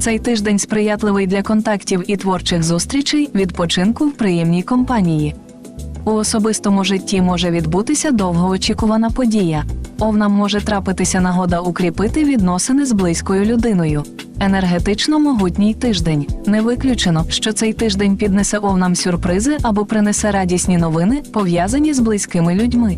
Цей тиждень сприятливий для контактів і творчих зустрічей, відпочинку в приємній компанії. У особистому житті може відбутися довгоочікувана подія. Овнам може трапитися нагода укріпити відносини з близькою людиною. Енергетично могутній тиждень. Не виключено, що цей тиждень піднесе овнам сюрпризи або принесе радісні новини, пов'язані з близькими людьми.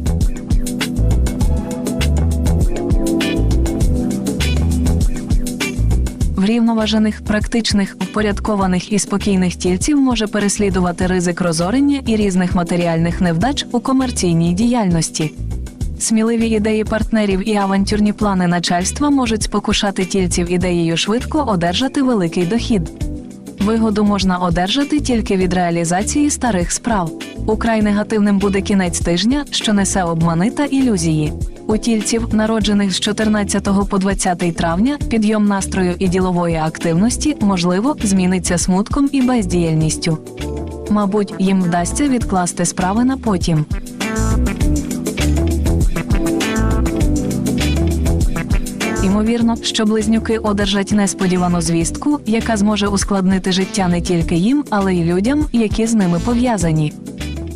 Врівноважених, практичних, впорядкованих і спокійних тільців може переслідувати ризик розорення і різних матеріальних невдач у комерційній діяльності. Сміливі ідеї партнерів і авантюрні плани начальства можуть спокушати тільців ідеєю швидко одержати великий дохід. Вигоду можна одержати тільки від реалізації старих справ. Украй негативним буде кінець тижня, що несе обмани та ілюзії. У тільців, народжених з 14 по 20 травня, підйом настрою і ділової активності, можливо, зміниться смутком і бездіяльністю. Мабуть, їм вдасться відкласти справи на потім. Ймовірно, що близнюки одержать несподівану звістку, яка зможе ускладнити життя не тільки їм, але й людям, які з ними пов'язані.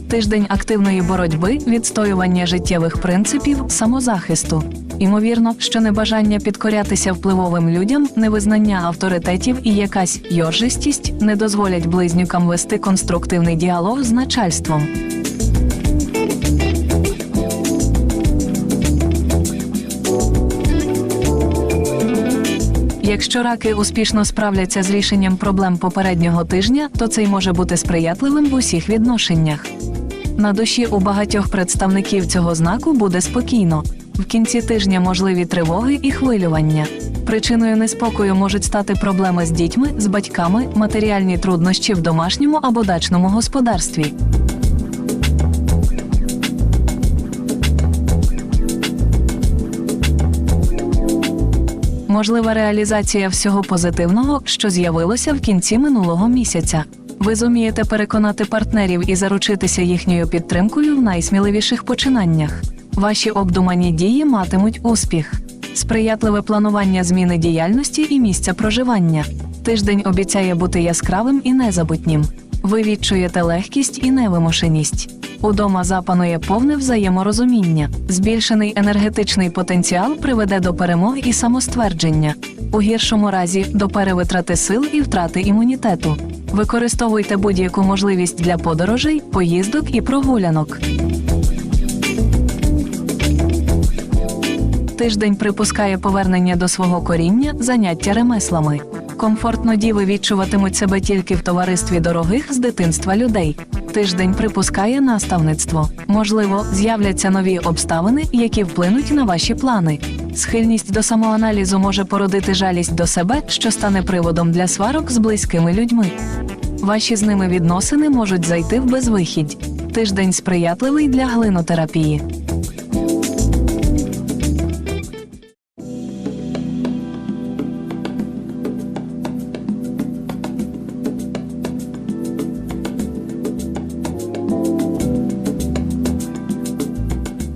Тиждень активної боротьби, відстоювання життєвих принципів, самозахисту. Ймовірно, що небажання підкорятися впливовим людям, невизнання авторитетів і якась йоржистість не дозволять близнюкам вести конструктивний діалог з начальством. Якщо раки успішно справляться з рішенням проблем попереднього тижня, то цей може бути сприятливим в усіх відношеннях. На душі у багатьох представників цього знаку буде спокійно. В кінці тижня можливі тривоги і хвилювання. Причиною неспокою можуть стати проблеми з дітьми, з батьками, матеріальні труднощі в домашньому або дачному господарстві. Можлива реалізація всього позитивного, що з'явилося в кінці минулого місяця. Ви зумієте переконати партнерів і заручитися їхньою підтримкою в найсміливіших починаннях. Ваші обдумані дії матимуть успіх, сприятливе планування зміни діяльності і місця проживання. Тиждень обіцяє бути яскравим і незабутнім. Ви відчуєте легкість і невимушеність. Удома запанує повне взаєморозуміння. Збільшений енергетичний потенціал приведе до перемог і самоствердження. У гіршому разі до перевитрати сил і втрати імунітету. Використовуйте будь-яку можливість для подорожей, поїздок і прогулянок. Тиждень припускає повернення до свого коріння, заняття ремеслами. Комфортно діви відчуватимуть себе тільки в товаристві дорогих з дитинства людей. Тиждень припускає наставництво. Можливо, з'являться нові обставини, які вплинуть на ваші плани. Схильність до самоаналізу може породити жалість до себе, що стане приводом для сварок з близькими людьми. Ваші з ними відносини можуть зайти в безвихідь. Тиждень сприятливий для глинотерапії.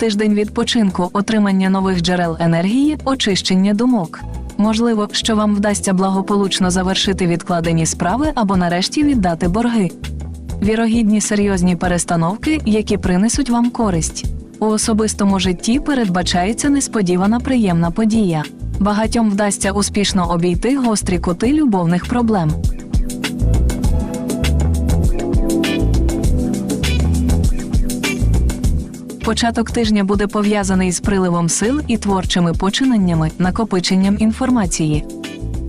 Тиждень відпочинку, отримання нових джерел енергії, очищення думок. Можливо, що вам вдасться благополучно завершити відкладені справи або нарешті віддати борги. Вірогідні серйозні перестановки, які принесуть вам користь. У особистому житті передбачається несподівана приємна подія. Багатьом вдасться успішно обійти гострі кути любовних проблем. Початок тижня буде пов'язаний з приливом сил і творчими починаннями, накопиченням інформації.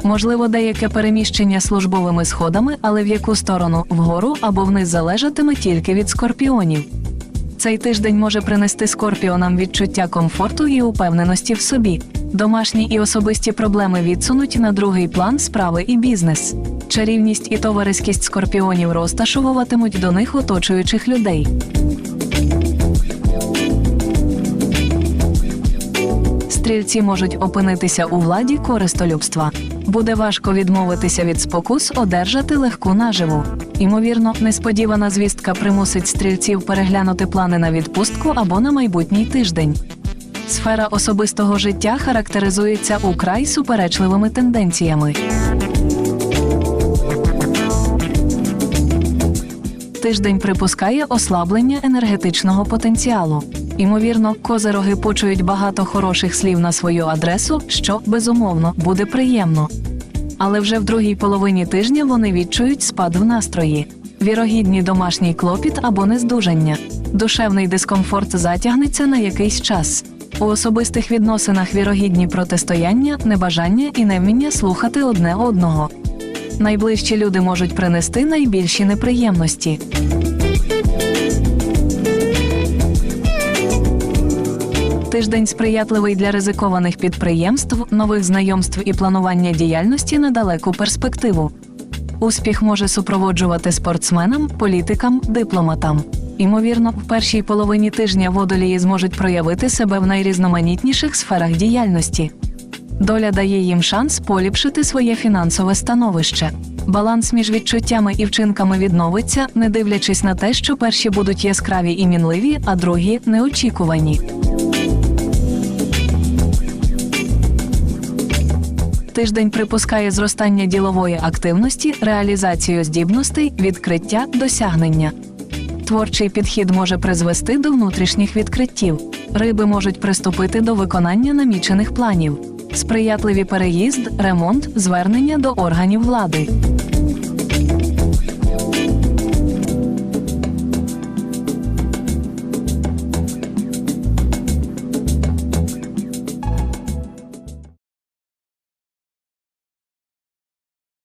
Можливо, деяке переміщення службовими сходами, але в яку сторону вгору або вниз залежатиме тільки від скорпіонів. Цей тиждень може принести скорпіонам відчуття комфорту і упевненості в собі. Домашні і особисті проблеми відсунуть на другий план справи і бізнес. Чарівність і товариськість скорпіонів розташовуватимуть до них оточуючих людей. стрільці можуть опинитися у владі користолюбства. Буде важко відмовитися від спокус, одержати легку наживу. Імовірно, несподівана звістка примусить стрільців переглянути плани на відпустку або на майбутній тиждень. Сфера особистого життя характеризується украй суперечливими тенденціями. Тиждень припускає ослаблення енергетичного потенціалу. Імовірно, козероги почують багато хороших слів на свою адресу, що безумовно буде приємно. Але вже в другій половині тижня вони відчують спад в настрої, вірогідні домашній клопіт або нездужання. Душевний дискомфорт затягнеться на якийсь час. У особистих відносинах вірогідні протистояння, небажання і невміння слухати одне одного. Найближчі люди можуть принести найбільші неприємності. Тиждень сприятливий для ризикованих підприємств, нових знайомств і планування діяльності на далеку перспективу. Успіх може супроводжувати спортсменам, політикам, дипломатам. Імовірно, в першій половині тижня водолії зможуть проявити себе в найрізноманітніших сферах діяльності. Доля дає їм шанс поліпшити своє фінансове становище. Баланс між відчуттями і вчинками відновиться, не дивлячись на те, що перші будуть яскраві і мінливі, а другі неочікувані. Тиждень припускає зростання ділової активності, реалізацію здібностей, відкриття, досягнення. Творчий підхід може призвести до внутрішніх відкриттів. Риби можуть приступити до виконання намічених планів. Сприятливі переїзд, ремонт, звернення до органів влади.